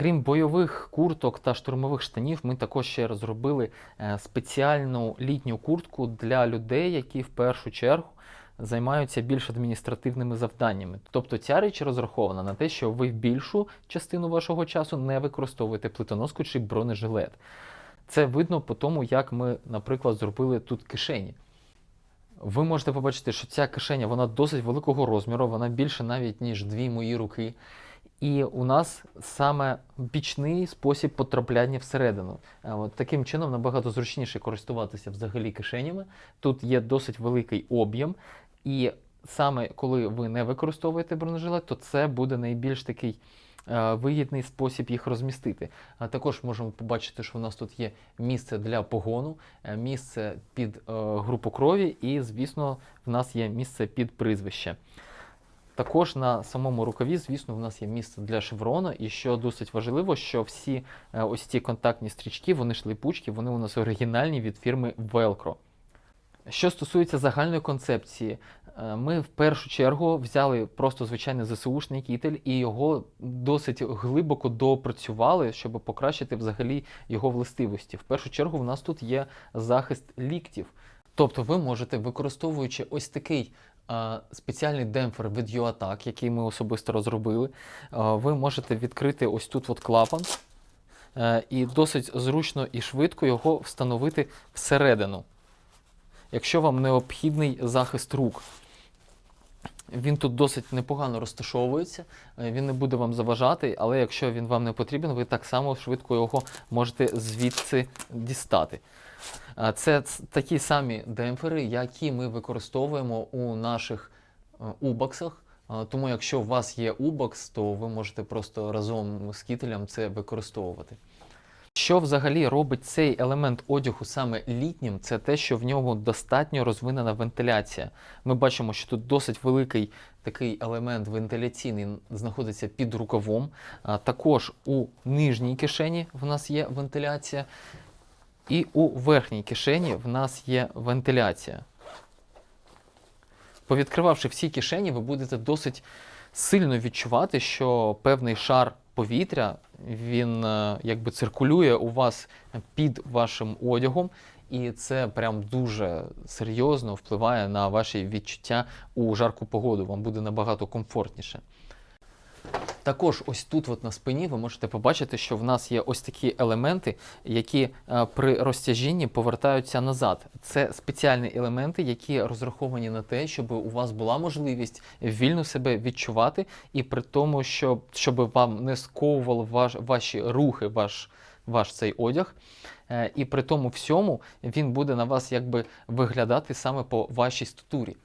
Крім бойових курток та штурмових штанів, ми також ще розробили е, спеціальну літню куртку для людей, які в першу чергу займаються більш адміністративними завданнями. Тобто ця річ розрахована на те, що ви більшу частину вашого часу не використовуєте плитоноску чи бронежилет. Це видно по тому, як ми, наприклад, зробили тут кишені. Ви можете побачити, що ця кишеня вона досить великого розміру, вона більше навіть ніж дві мої руки. І у нас саме бічний спосіб потрапляння всередину. Е, От таким чином набагато зручніше користуватися взагалі кишенями. Тут є досить великий об'єм, і саме коли ви не використовуєте бронежилет, то це буде найбільш такий е, вигідний спосіб їх розмістити. А також можемо побачити, що у нас тут є місце для погону, е, місце під групу крові, і, звісно, в нас є місце під прізвище. Також на самому рукаві, звісно, в нас є місце для шеврона, і що досить важливо, що всі е, ось ці контактні стрічки, вони ж липучки, вони у нас оригінальні від фірми Velcro. Що стосується загальної концепції, е, ми в першу чергу взяли просто звичайний ЗСУшний кітель і його досить глибоко доопрацювали, щоб покращити взагалі його властивості. В першу чергу, в нас тут є захист ліктів. Тобто ви можете, використовуючи ось такий спеціальний демпфер від UATAC, який ми особисто розробили, ви можете відкрити ось тут от клапан е, і досить зручно і швидко його встановити всередину якщо вам необхідний захист рук. Він тут досить непогано розташовується, е, він не буде вам заважати, але якщо він вам не потрібен, ви так само швидко його можете звідси дістати. Це такі самі демпфери, які ми використовуємо у наших е, убоксах. Тому якщо у вас є убокс, то ви можете просто разом з кітелем це використовувати. Що взагалі робить цей елемент одягу саме літнім, це те, що в ньому достатньо розвинена вентиляція. Ми бачимо, що тут досить великий такий елемент вентиляційний знаходиться під рукавом. Також у нижній кишені в нас є вентиляція, і у верхній кишені в нас є вентиляція. Повідкривавши всі кишені, ви будете досить сильно відчувати, що певний шар повітря він е, якби циркулює у вас під вашим одягом, і це прям дуже серйозно впливає на ваші відчуття у жарку погоду. Вам буде набагато комфортніше. Також ось тут, от на спині, ви можете побачити, що в нас є ось такі елементи, які е, при розтяжінні повертаються назад. Це спеціальні елементи, які розраховані на те, щоб у вас була можливість вільно себе відчувати, і при тому, щоб, щоб вам не сковувало ваш, ваші рухи, ваш, ваш цей одяг. Е, І при тому всьому він буде на вас якби виглядати саме по вашій статурі.